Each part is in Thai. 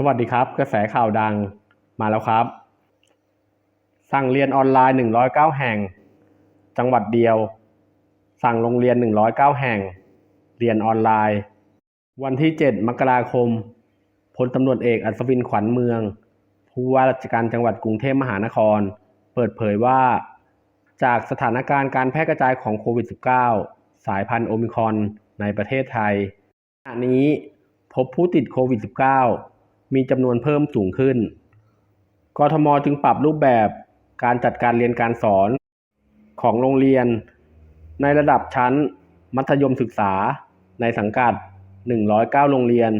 สวัสดีครับ กระแสข่าวดังมาแล้วครับ สั่งเรียนออนไลน์ 109 แห่ง จังหวัดเดียว สั่งโรงเรียน 109 แห่ง เรียนออนไลน์ วันที่ 7 มกราคมพลตำรวจเอกอัศวินขวัญเมือง ผู้ว่าราชการจังหวัดกรุงเทพมหานคร เปิดเผยว่า จากสถานการณ์การแพร่กระจายของโควิด -19 สายพันธุ์โอมิครอนในประเทศไทยขณะนี้พบผู้ติดโควิด -19 มีจำนวนเพิ่มสูงขึ้น กทมจึงปรับรูปแบบการจัดการเรียนการสอนของโรงเรียน ในระดับชั้นมัธยมศึกษาในสังกัด 109 โรงเรียน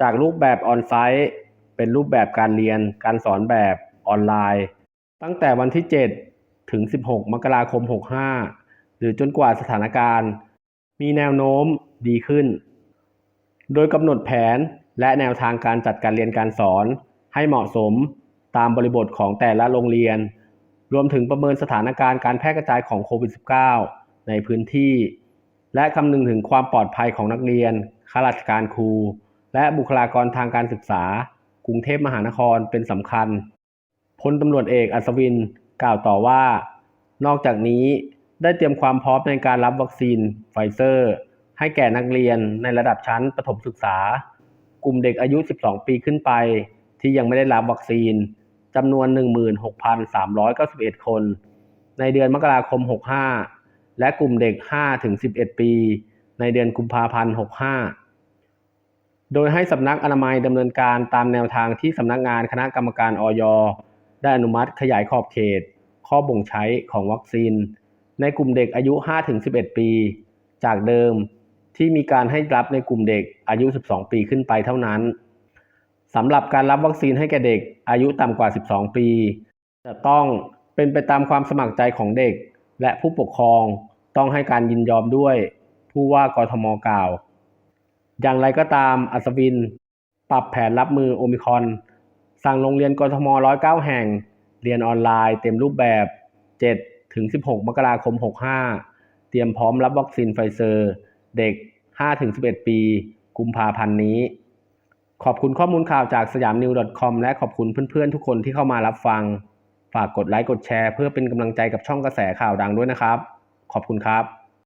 จากรูปแบบออนไซต์เป็นรูปแบบการเรียนการสอนแบบออนไลน์ ตั้งแต่วันที่ 7 ถึง 16 มกราคม 65 หรือจนกว่าสถานการณ์ มีแนวโน้มดีขึ้น โดยกำหนดแผน และแนวทางการจัดการเรียนการสอนให้เหมาะสมตามบริบทของแต่ละโรงเรียน รวมถึงประเมินสถานการณ์การแพร่กระจายของโควิด -19 ในพื้นที่ และคำนึงถึงความปลอดภัยของนักเรียนข้าราชการครู และบุคลากรทางการศึกษา กรุงเทพมหานครเป็นสำคัญพลตำรวจเอกอัศวินกล่าวต่อว่า นอกจากนี้ได้เตรียมความพร้อมในการรับวัคซีนไฟเซอร์ ให้แก่นักเรียนในระดับชั้นประถมศึกษา ลุ่มเด็กอายุ 12 ปีขึ้นไป ที่ยังไม่ได้รับวัคซีนจำนวน 16,391 คน ในเดือนมกราคม 65 และกลุ่มเด็ก 5-11 ปี ในเดือนกุมภาพันธ์ 65 โดยให้สำนักอนามัยดำเนินการตามแนวทางที่สำนักงานคณะกรรมการออยได้อนุมัติขยายขอบเขต ข้อบ่งใช้ของวัคซีน ในกลุ่มเด็กอายุ 5-11 ปี จากเดิม ที่มีการให้รับในกลุ่มเด็กอายุ 12 ปีขึ้นไปเท่านั้นสำหรับการรับวัคซีนให้แก่เด็กอายุต่ำกว่า 12 ปี จะต้องเป็นไปตามความสมัครใจของเด็ก และผู้ปกครองต้องให้การยินยอมด้วย ผู้ว่ากทมกล่าว อย่างไรก็ตามอัศวิน ปรับแผนรับมือโอมิคอน สั่งโรงเรียนกทม 109 แห่ง เรียนออนไลน์เต็มรูปแบบ7ถึง16 มกราคม 65 เตรียมพร้อมรับวัคซีนไฟเซอร์ เด็ก 5-11 ปี กุมภาพันธ์นี้ ขอบคุณข้อมูลข่าวจากสยามนิว .com และขอบคุณเพื่อนๆ ทุกคนที่เข้ามารับฟัง ฝากกดไลค์กดแชร์ เพื่อเป็นกำลังใจกับช่องกระแสข่าวดังด้วยนะครับ ขอบคุณครับ